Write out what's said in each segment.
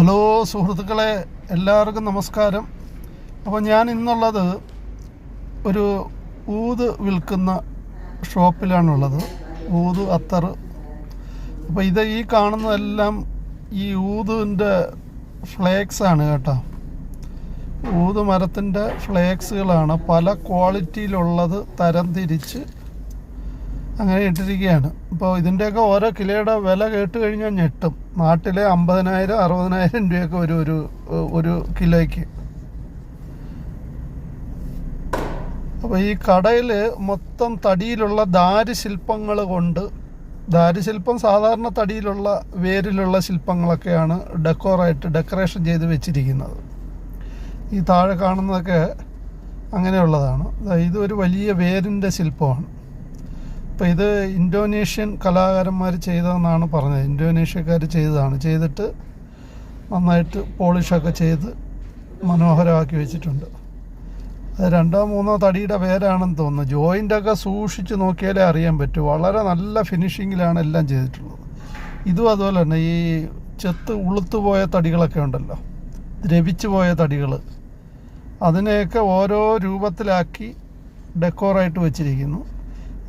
Hello സുഹൃത്തുക്കളെ എല്ലാവർക്കും നമസ്കാരം. അപ്പോൾ ഞാൻ ഇന്നുള്ളത് ഒരു ഊത് വിൽക്കുന്ന ഷോപ്പിലാണുള്ളത്. ഊത് അത്തർ അപ്പോൾ ഇത് ഈ കാണുന്നതെല്ലാം ഈ ഊതിന്റെ ഫ്ലേക്സ് ആണ് കേട്ടോ. ഊത് മരത്തിന്റെ ഫ്ലേക്സുകളാണ്. പല ക്വാളിറ്റിയിലുള്ളത് തരംതിരിച്ച് അങ്ങനെ ഇട്ടിരിക്കുകയാണ്. അപ്പോൾ ഇതിന്റെയൊക്കെ ഓരോ കിലോയുടെ വില കേട്ട് കഴിഞ്ഞാൽ ഞെട്ടും. നാട്ടിലെ അമ്പതിനായിരം അറുപതിനായിരം രൂപയൊക്കെ ഒരു ഒരു ഒരു കിലോയ്ക്ക്. അപ്പോൾ ഈ കടയിൽ മൊത്തം തടിയിലുള്ള ദാരുശില്പങ്ങൾ കൊണ്ട് ദാരുശില്പം സാധാരണ തടിയിലുള്ള വേരിലുള്ള ശില്പങ്ങളൊക്കെയാണ് ഡെക്കോറായിട്ട് ഡെക്കറേഷൻ ചെയ്ത് വെച്ചിരിക്കുന്നത്. ഈ താഴെ കാണുന്നതൊക്കെ അങ്ങനെയുള്ളതാണ്. ഇതൊരു വലിയ വേരിന്റെ ശില്പമാണ്. അപ്പോൾ ഇത് ഇൻഡോനേഷ്യൻ കലാകാരന്മാർ ചെയ്തതെന്നാണ് പറഞ്ഞത്. ഇൻഡോനേഷ്യക്കാർ ചെയ്തതാണ്. ചെയ്തിട്ട് നന്നായിട്ട് പോളിഷൊക്കെ ചെയ്ത് മനോഹരമാക്കി വെച്ചിട്ടുണ്ട്. അത് രണ്ടോ മൂന്നോ തടിയുടെ പേരാണെന്ന് തോന്നുന്നു. ജോയിന്റൊക്കെ സൂക്ഷിച്ച് നോക്കിയാലേ അറിയാൻ പറ്റൂ. വളരെ നല്ല ഫിനിഷിങ്ങിലാണ് എല്ലാം ചെയ്തിട്ടുള്ളത്. ഇതും അതുപോലെ തന്നെ ഈ ചെത്ത് ഉളുത്തു പോയ തടികളൊക്കെ ഉണ്ടല്ലോ. ദ്രവിച്ചു പോയ തടികൾ അതിനെയൊക്കെ ഓരോ രൂപത്തിലാക്കി ഡെക്കോറായിട്ട് വെച്ചിരിക്കുന്നു.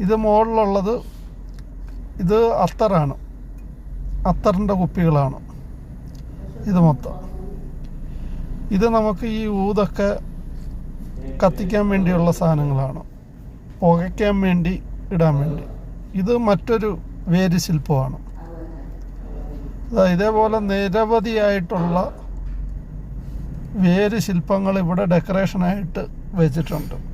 ഇത് മുകളിലുള്ളത് ഇത് അത്തറാണ്. അത്തറിന്റെ കുപ്പികളാണ്. ഇത് മൊത്തം. ഇത് നമുക്ക് ഈ ഊതൊക്കെ കത്തിക്കാൻ വേണ്ടിയുള്ള സാധനങ്ങളാണ്. പുകയ്ക്കാൻ വേണ്ടി ഇടാൻ വേണ്ടി. ഇത് മറ്റൊരു വേര് ശില്പമാണ്. ഇതേപോലെ നിരവധിയായിട്ടുള്ള വേര് ശില്പങ്ങൾ ഇവിടെ ഡെക്കറേഷനായിട്ട് വെച്ചിട്ടുണ്ട്.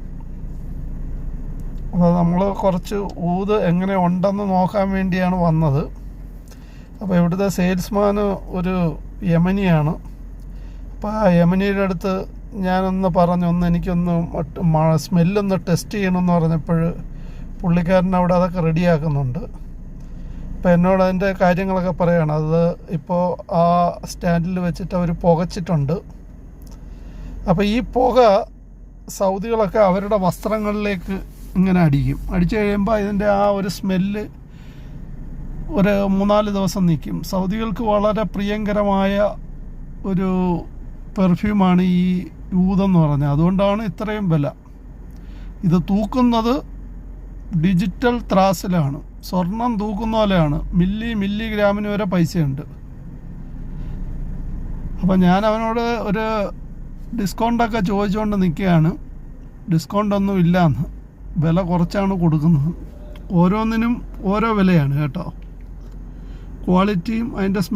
അപ്പോൾ നമ്മൾ കുറച്ച് ഊത് എങ്ങനെ ഉണ്ടെന്ന് നോക്കാൻ വേണ്ടിയാണ് വന്നത്. അപ്പോൾ ഇവിടുത്തെ സെയിൽസ്മാൻ ഒരു യമനിയാണ്. അപ്പോൾ ആ യമനിയുടെ അടുത്ത് ഞാനൊന്ന് പറഞ്ഞു ഒന്ന് എനിക്കൊന്ന് സ്മെല്ലൊന്ന് ടെസ്റ്റ് ചെയ്യണമെന്ന് പറഞ്ഞപ്പോൾ പുള്ളിക്കാരൻ അവിടെ അതൊക്കെ റെഡിയാക്കുന്നുണ്ട്. അപ്പോൾ എന്നോട് അതിന്റെ കാര്യങ്ങളൊക്കെ പറയുകയാണ് അത് ഇപ്പോൾ ആ സ്റ്റാൻഡിൽ വെച്ചിട്ട് അവർ പുകച്ചിട്ടുണ്ട്. അപ്പോൾ ഈ പുക സൗദികളൊക്കെ അവരുടെ വസ്ത്രങ്ങളിലേക്ക് ഇങ്ങനെ അടിക്കും. അടിച്ചു കഴിയുമ്പോൾ ഇതിന്റെ ആ ഒരു സ്മെല്ല് ഒരു മൂന്നാൽ ദിവസം നിൽക്കും സൗദികൾക്ക് വളരെ പ്രിയങ്കരമായ ഒരു പെർഫ്യൂമാണ് ഈ യൂതെന്ന് പറഞ്ഞത് അതുകൊണ്ടാണ് ഇത്രയും വില. ഇത് തൂക്കുന്നത് ഡിജിറ്റൽ ത്രാസിലാണ്. സ്വർണം തൂക്കുന്ന പോലെയാണ്. മില്ലി മില്ലി ഗ്രാമിന് വരെ പൈസയുണ്ട്. അപ്പം ഞാൻ അവനോട് ഒരു ഡിസ്കൗണ്ടൊക്കെ ചോദിച്ചുകൊണ്ട് നിൽക്കുകയാണ് ഡിസ്കൗണ്ട് ഒന്നും ഇല്ലയെന്ന് വില കുറച്ചാണ് കൊടുക്കുന്നത്. ഓരോന്നിനും ഓരോ വിലയാണ് കേട്ടോ. ക്വാളിറ്റിയും അതിന്റെ